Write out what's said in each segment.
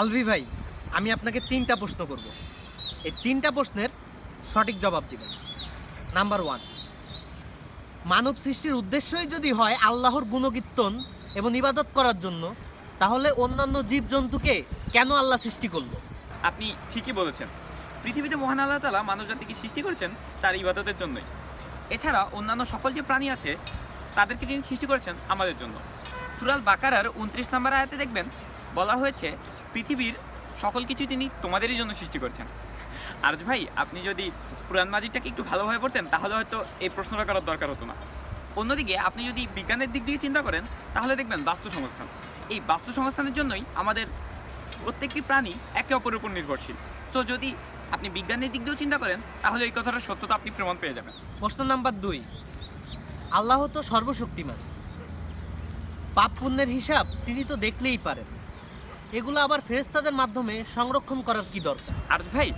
আলভি ভাই, আমি আপনাকে তিনটা প্রশ্ন করব। এই তিনটা প্রশ্নের সঠিক জবাব দিবেন। নাম্বার ওয়ান মানব সৃষ্টির উদ্দেশ্যই যদি হয় আল্লাহর গুণকীর্তন এবং ইবাদত করার জন্য, তাহলে অন্যান্য জীবজন্তুকে কেন আল্লাহ সৃষ্টি করল? আপনি ঠিকই বলেছেন। পৃথিবীতে মহান আল্লাহ তালা মানব জাতিকে সৃষ্টি করেছেন তার ইবাদতের জন্যই। এছাড়া অন্যান্য সকল যে প্রাণী আছে, তাদেরকে তিনি সৃষ্টি করেছেন আমাদের জন্য। সুরাল বাকারার উনত্রিশ নম্বর আয়াতে দেখবেন, বলা হয়েছে পৃথিবীর সকল কিছু তিনি তোমাদেরই জন্য সৃষ্টি করছেন। আর ভাই, আপনি যদি পুরাণ মাজিদটাকে একটু ভালোভাবে পড়তেন, তাহলে হয়তো এই প্রশ্নটা করার দরকার হতো না। অন্যদিকে, আপনি যদি বিজ্ঞানের দিক দিয়ে চিন্তা করেন, তাহলে দেখবেন বাস্তু সংস্থান এই বাস্তু সংস্থানের জন্যই আমাদের প্রত্যেকটি প্রাণী একে অপরের উপর নির্ভরশীল। সো যদি আপনি বিজ্ঞানের দিক দিয়েও চিন্তা করেন, তাহলে এই কথাটার সত্যতা আপনি প্রমাণ পেয়ে যাবেন। প্রশ্ন নাম্বার দুই। আল্লাহ তো সর্বশক্তিমান। পাপ পুণ্যের হিসাব তিনি তো দেখলেই পারেন। এগুলো আবার ফেরেস্তাদের মাধ্যমে সংরক্ষণ করার কি দরকার? আর ভাই,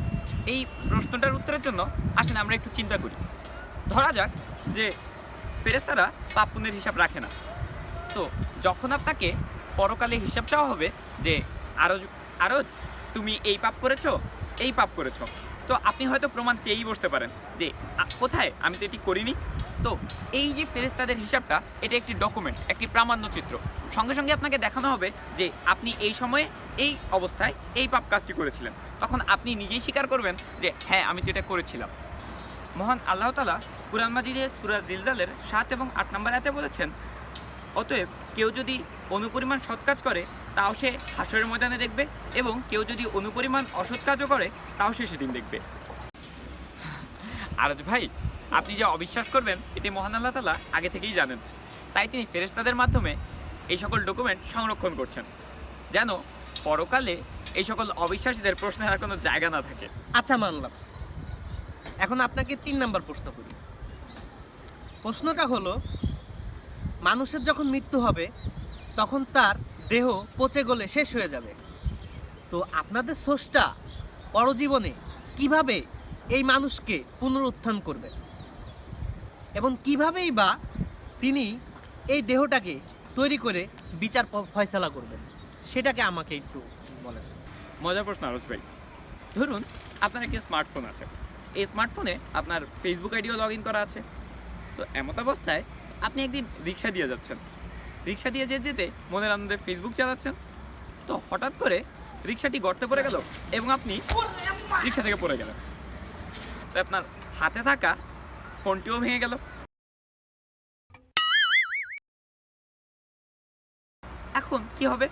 এই প্রশ্নটার উত্তরের জন্য আসেন আমরা একটু চিন্তা করি। ধরা যাক যে ফেরেস্তারা পাপ পুণ্যের হিসাব রাখে না। তো যখন আপনাকে পরকালে হিসাব চাওয়া হবে যে, আরজ আরজ, তুমি এই পাপ করেছ, এই পাপ করেছ তো আপনি হয়তো প্রমাণ চেয়েই বসতে পারেন যে কোথায়? আমি তো এটি করিনি। তো এই যে ফেরেস্তাদের হিসাবটা, এটা একটি ডকুমেন্ট একটি প্রামাণ্য চিত্র। সঙ্গে সঙ্গে আপনাকে দেখানো হবে যে, আপনি এই সময়ে এই অবস্থায় এই পাপ কাজটি করেছিলেন। তখন আপনি নিজেই স্বীকার করবেন যে হ্যাঁ আমি তো এটা করেছিলাম। মহান আল্লাহ তালা কুরআন মাজিদে সুরা জিলজালের সাত এবং আট নম্বর আয়াতে বলেছেন, অতএব কেউ যদি অনুপরিমাণ সৎ কাজ করে তাও সে হাসরের ময়দানে দেখবে এবং কেউ যদি অনুপরিমাণ অসৎ কাজও করে, তাও সে সেদিন দেখবে। আরজ ভাই, আপনি যে অবিশ্বাস করবেন, এটি মহান আল্লাহ তালা আগে থেকেই জানেন। তাই তিনি ফেরেস্তাদের মাধ্যমে এই সকল ডকুমেন্ট সংরক্ষণ করছেন, যেন পরকালে এই সকল অবিশ্বাসীদের প্রশ্নের আর কোনো জায়গা না থাকে। আচ্ছা মানলাম। এখন আপনাকে তিন নাম্বার প্রশ্ন করি। প্রশ্নটা হলো, মানুষের যখন মৃত্যু হবে, তখন তার দেহ পচে গলে শেষ হয়ে যাবে। তো আপনাদের স্রষ্টা পরজীবনে কীভাবে এই মানুষকে পুনরুত্থান করবে? এবং কিভাবেই বা তিনি এই দেহটাকে তৈরি করে বিচার ফয়সালা করবেন? সেটাকে আমাকে একটু বলেন। মজার প্রশ্ন, আরস ভাই। ধরুন আপনার একটি স্মার্টফোন আছে। এই স্মার্টফোনে আপনার ফেসবুক আইডিও লগ ইন করা আছে। তো এমত অবস্থায় আপনি একদিন রিক্সা দিয়ে যাচ্ছেন। রিক্সা দিয়ে যেতে যেতে মনের আনন্দে ফেসবুক চালাচ্ছেন। তো হঠাৎ করে রিক্সাটি গর্তে পড়ে গেল এবং আপনি রিক্সা থেকে পড়ে গেলেন। তো আপনার হাতে থাকা ফোনটিও ভেঙে গেল। এখন কি হবে?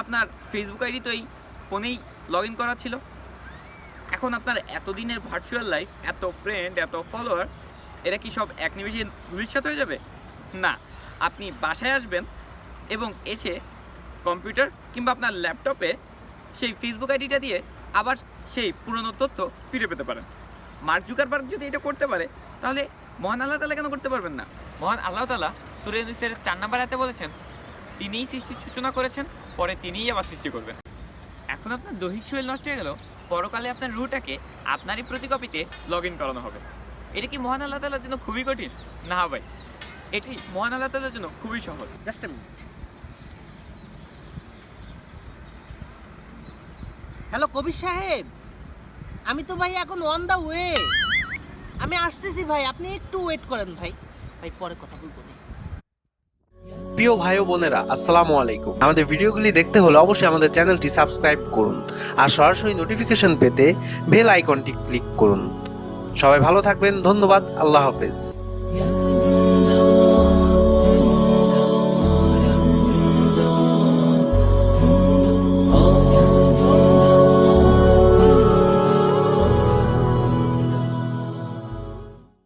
আপনার ফেসবুক আইডি তো এই ফোনেই লগ ইন করা ছিল। এখন আপনার এতদিনের ভার্চুয়াল লাইফ এত ফ্রেন্ড এত ফলোয়ার এরা কি সব এক নিমেষে ধুলিশ্বাত হয়ে যাবে? না আপনি বাসায় আসবেন এবং এসে কম্পিউটার কিংবা আপনার ল্যাপটপে সেই ফেসবুক আইডিটা দিয়ে আবার সেই পুরনো তথ্য ফিরে পেতে পারেন। মার্ক জুকারবার্গ যদি এটা করতে পারে, তাহলে মহান আল্লাহ তালা কেন করতে পারবেন না? মহান আল্লাহ তালা সুরেনুসের চার নাম্বার হাতে বলেছেন, তিনিই সৃষ্টির সূচনা করেছেন, পরে তিনিই আবার সৃষ্টি করবেন। এখন আপনার দৈহিক শরীর নষ্ট হয়ে গেল, পরকালে আপনার রুটাকে আপনারই প্রতিকপিতে লগ ইন করানো হবে। এটা কি মহান আল্লাহ তালার জন্য খুবই কঠিন? না ভাই। এটি মহান আল্লাহ তালার জন্য খুবই সহজ। Just a minute hello Kabir Sahib. আমি তো ভাই এখন অন দা ওয়ে আমি আসতেছি ভাই আপনি একটু ওয়েট করেন ভাই। ভাই পরে কথা বলব প্রিয় ভাই ও বোনেরা আসসালামু আলাইকুম। আমাদের ভিডিওগুলি দেখতে হলে অবশ্যই আমাদের চ্যানেলটি সাবস্ক্রাইব করুন আর সরাসরি নোটিফিকেশন পেতে বেল আইকনটি ক্লিক করুন। সবাই ভালো থাকবেন ধন্যবাদ আল্লাহ হাফেজ।